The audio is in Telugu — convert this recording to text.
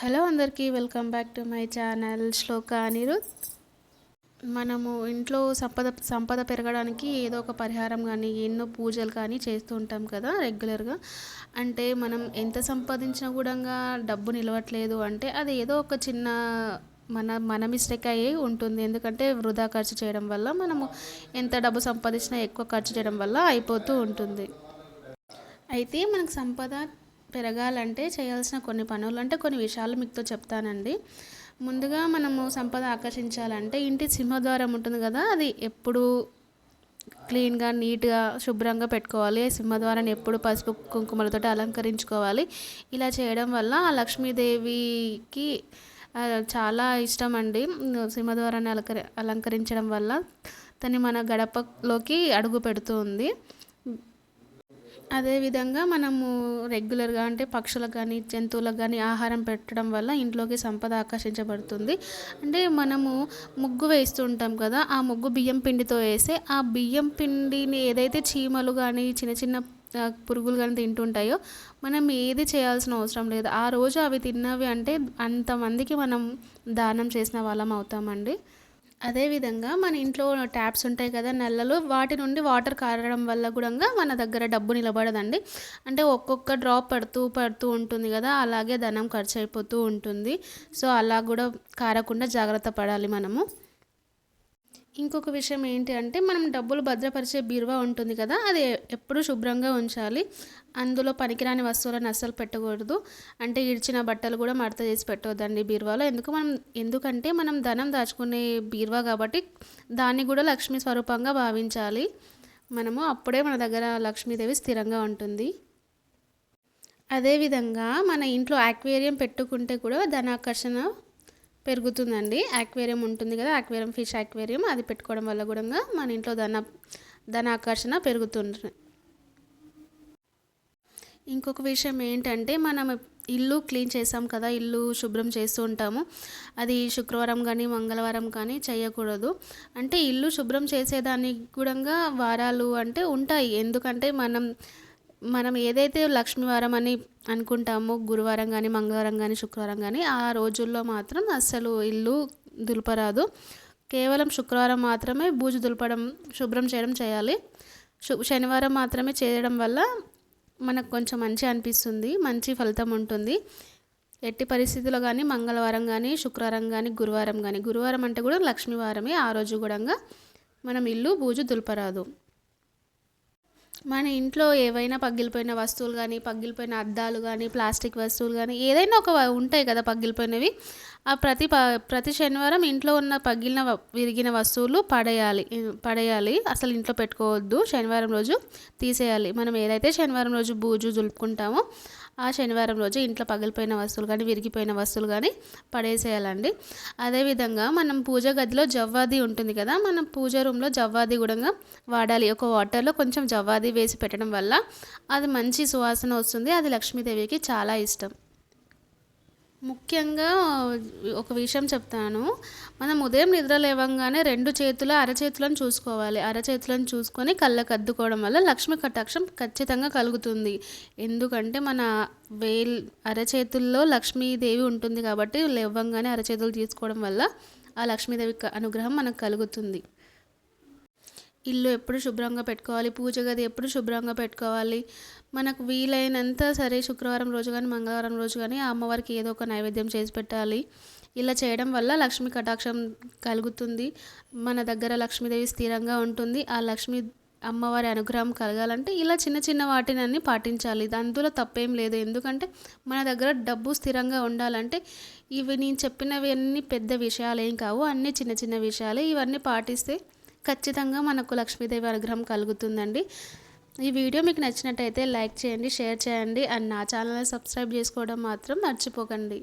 హలో అందరికీ welcome back to my channel Shloka Anirudh. మనము ఇంట్లో సంపద సంపద పెరగడానికి ఏదో ఒక పరిహారం కానీ ఎన్నో పూజలు కానీ చేస్తూ ఉంటాం కదా రెగ్యులర్గా. అంటే మనం ఎంత సంపాదించినా కూడా డబ్బు నిలవట్లేదు అంటే అది ఏదో ఒక చిన్న మన మన మిస్టేక్ అయ్యి ఉంటుంది. ఎందుకంటే వృధా ఖర్చు చేయడం వల్ల మనము ఎంత డబ్బు సంపాదించినా ఎక్కువ ఖర్చు చేయడం వల్ల అయిపోతూ ఉంటుంది. అయితే మనకు సంపద పెరగాలంటే చేయాల్సిన కొన్ని పనులు అంటే కొన్ని విషయాలు మీతో చెప్తానండి. ముందుగా మనము సంపద ఆకర్షించాలంటే ఇంటి సింహద్వారం ఉంటుంది కదా అది ఎప్పుడు క్లీన్గా నీట్గా శుభ్రంగా పెట్టుకోవాలి. సింహద్వారాన్ని ఎప్పుడు పసుపు కుంకుమలతో అలంకరించుకోవాలి. ఇలా చేయడం వల్ల ఆ లక్ష్మీదేవికి చాలా ఇష్టం అండి సింహద్వారాన్ని అలంకరి అలంకరించడం వల్ల తను మన గడపలోకి అడుగు పెడుతుంది అదేవిధంగా మనము రెగ్యులర్గా అంటే పక్షులకు కానీ జంతువులకు కానీ ఆహారం పెట్టడం వల్ల ఇంట్లోకి సంపద ఆకర్షించబడుతుంది. అంటే మనము ముగ్గు వేస్తుంటాం కదా ఆ ముగ్గు బియ్యం పిండితో వేస్తే ఆ బియ్యం పిండిని ఏదైతే చీమలు కానీ చిన్న చిన్న పురుగులు కానీ తింటుంటాయో మనం ఏది చేయాల్సిన అవసరం లేదు. ఆ రోజు అవి తిన్నవి అంటే అంతమందికి మనం దానం చేసిన వాళ్ళం అవుతామండి. అదేవిధంగా మన ఇంట్లో ట్యాప్స్ ఉంటాయి కదా నల్లలు వాటి నుండి వాటర్ కారడం వల్ల కూడా మన దగ్గర డబ్బు నిలబడదండి. అంటే ఒక్కొక్క డ్రాప్ పడుతూ పడుతూ ఉంటుంది కదా అలాగే ధనం ఖర్చు అయిపోతూ ఉంటుంది. సో అలా కూడా కారకుండా జాగ్రత్త పడాలి మనము. ఇంకొక విషయం ఏంటి అంటే మనం డబ్బులు భద్రపరిచే బీరువా ఉంటుంది కదా అది ఎప్పుడు శుభ్రంగా ఉంచాలి. అందులో పనికిరాని వస్తువులను అస్సలు పెట్టకూడదు. అంటే ఇడిచిన బట్టలు కూడా మడత చేసి పెట్టవద్దండి బీరువాలో. ఎందుకు మనం ఎందుకంటే మనం ధనం దాచుకునే బీరువా కాబట్టి దాన్ని కూడా లక్ష్మీ స్వరూపంగా భావించాలి. మనము అప్పుడే మన దగ్గర లక్ష్మీదేవి స్థిరంగా ఉంటుంది. అదేవిధంగా మన ఇంట్లో ఆక్వేరియం పెట్టుకుంటే కూడా ధనాకర్షణ పెరుగుతుందండి. ఆక్వేరియం ఉంటుంది కదా ఆక్వేరియం ఫిష్ ఆక్వేరియం అది పెట్టుకోవడం వల్ల కూడా మన ఇంట్లో ధన ధన ఆకర్షణ పెరుగుతుంది. ఇంకొక విషయం ఏంటంటే మనం ఇల్లు క్లీన్ చేసాం కదా ఇల్లు శుభ్రం చేస్తూ ఉంటాము. అది శుక్రవారం కానీ మంగళవారం కానీ చేయకూడదు. అంటే ఇల్లు శుభ్రం చేసేదానికి కూడా వారాలు అంటే ఉంటాయి. ఎందుకంటే మనం మనం ఏదైతే లక్ష్మీవారం అని అనుకుంటామో గురువారం కానీ మంగళవారం కానీ శుక్రవారం కానీ ఆ రోజుల్లో మాత్రం అస్సలు ఇల్లు దులపరాదు. కేవలం శుక్రవారం మాత్రమే బూజు దులపడం శుభ్రం చేయడం చేయాలి. శనివారం మాత్రమే చేయడం వల్ల మనకు కొంచెం మంచి అనిపిస్తుంది మంచి ఫలితం ఉంటుంది. ఎట్టి పరిస్థితుల్లో కానీ మంగళవారం కానీ శుక్రవారం కానీ గురువారం కానీ గురువారం అంటే కూడా లక్ష్మీవారమే ఆ రోజు కూడా మనం ఇల్లు బూజు దులపరాదు. మన ఇంట్లో ఏవైనా పగిలిపోయిన వస్తువులు కానీ పగిలిపోయిన అద్దాలు కానీ ప్లాస్టిక్ వస్తువులు కానీ ఏదైనా ఒక ఉంటాయి కదా పగిలిపోయినవి. ఆ ప్రతి ప్రతి శనివారం ఇంట్లో ఉన్న పగిలిన విరిగిన వస్తువులు పడేయాలి. పడేయాలి. అసలు ఇంట్లో పెట్టుకోవద్దు. శనివారం రోజు తీసేయాలి. మనం ఏదైతే శనివారం రోజు బూజు దులుపుకుంటామో ఆ శనివారం రోజు ఇంట్లో పగిలిపోయిన వస్తువులు కానీ విరిగిపోయిన వస్తువులు కానీ పడేసేయాలండి. అదేవిధంగా మనం పూజ గదిలో జవ్వాది ఉంటుంది కదా మనం పూజ రూమ్లో జవ్వాది కూడా వాడాలి. ఒక వాటర్లో కొంచెం జవ్వాది వేసి పెట్టడం వల్ల అది మంచి సువాసన వస్తుంది. అది లక్ష్మీదేవికి చాలా ఇష్టం. ముఖ్యంగా ఒక విషయం చెప్తాను. మనం ఉదయం నిద్ర లేవంగానే రెండు చేతుల అరచేతులను చూసుకోవాలి. అరచేతులను చూసుకొని కళ్ళకు అద్దుకోవడం వల్ల లక్ష్మి కటాక్షం ఖచ్చితంగా కలుగుతుంది. ఎందుకంటే మన వేల్ అరచేతుల్లో లక్ష్మీదేవి ఉంటుంది కాబట్టి లేవంగానే అరచేతులు తీసుకోవడం వల్ల ఆ లక్ష్మీదేవి అనుగ్రహం మనకు కలుగుతుంది. ఇల్లు ఎప్పుడు శుభ్రంగా పెట్టుకోవాలి పూజ గది ఎప్పుడు శుభ్రంగా పెట్టుకోవాలి మనకు వీలైనంత సరే శుక్రవారం రోజు కానీ మంగళవారం రోజు కానీ ఆ అమ్మవారికి ఏదో ఒక నైవేద్యం చేసి పెట్టాలి. ఇలా చేయడం వల్ల లక్ష్మీ కటాక్షం కలుగుతుంది. మన దగ్గర లక్ష్మీదేవి స్థిరంగా ఉంటుంది. ఆ లక్ష్మీ అమ్మవారి అనుగ్రహం కలగాలంటే ఇలా చిన్న చిన్న వాటిని అన్ని పాటించాలి. అందులో తప్పేం లేదు. ఎందుకంటే మన దగ్గర డబ్బు స్థిరంగా ఉండాలంటే ఇవి నేను చెప్పినవి అన్ని పెద్ద విషయాలు ఏం కావు. అన్ని చిన్న చిన్న విషయాలే ఇవన్నీ పాటిస్తే ఖచ్చితంగా మనకు లక్ష్మీదేవి అనుగ్రహం కలుగుతుందండి. ఈ వీడియో మీకు నచ్చినట్టయితే లైక్ చేయండి షేర్ చేయండి అండ్ నా ఛానల్ని సబ్స్క్రైబ్ చేసుకోవడం మాత్రం మర్చిపోకండి.